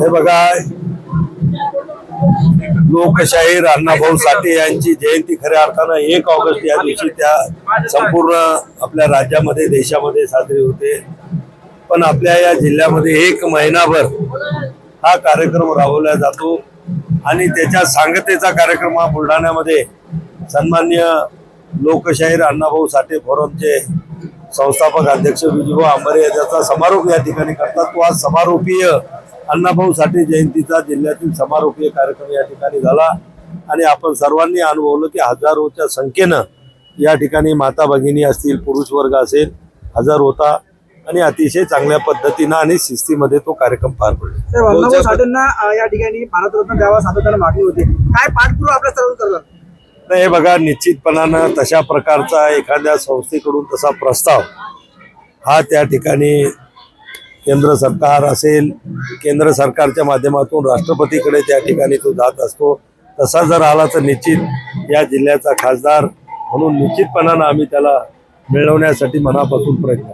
हे बघा. लोकशाहीर अण्णाभाऊ साठे यांची जयंती खऱ्या अर्थानं एक ऑगस्ट या दिवशी त्या संपूर्ण आपल्या राज्यामध्ये देशामध्ये साजरी होते. पण आपल्या या जिल्ह्यामध्ये एक महिनाभर हा कार्यक्रम राबवला जातो. आणि त्याच्या सांगतेचा कार्यक्रम हा बुलढाण्यामध्ये सन्मान्य लोकशाहीर अण्णाभाऊ साठे फोरमचे संस्थापक अध्यक्ष विजयभाऊ आंबरे याचा समारोप या ठिकाणी करतात. तो आज समारोपीय अण्णाभाऊ साठे जयंतीचा जिल्ह्यातील समारोपीय कार्यक्रम या ठिकाणी झाला. आणि आपण सर्वांनी अनुभवलं की हजारोच्या संख्येनं या ठिकाणी माता भगिनी असतील पुरुष वर्ग असेल हजर होता. आणि अतिशय चांगल्या पद्धतीनं आणि शिस्तीमध्ये तो कार्यक्रम पार पडला. या ठिकाणी भारतरत्न द्यावा सातत्यानं मागणी होती. काय पाठपुरावा आपल्या सर्व करतात नाही हे बघा निश्चितपणानं तशा प्रकारचा एखाद्या संस्थेकडून तसा प्रस्ताव हा त्या ठिकाणी केंद्र सरकार असेल केंद्र सरकारच्या माध्यमातून राष्ट्रपतीकडे त्या ठिकाणी तो जात असतो. तसा जर आला तर निश्चित या जिल्ह्याचा खासदार म्हणून निश्चितपणानं आम्ही त्याला मिळवण्यासाठी मनापासून प्रयत्न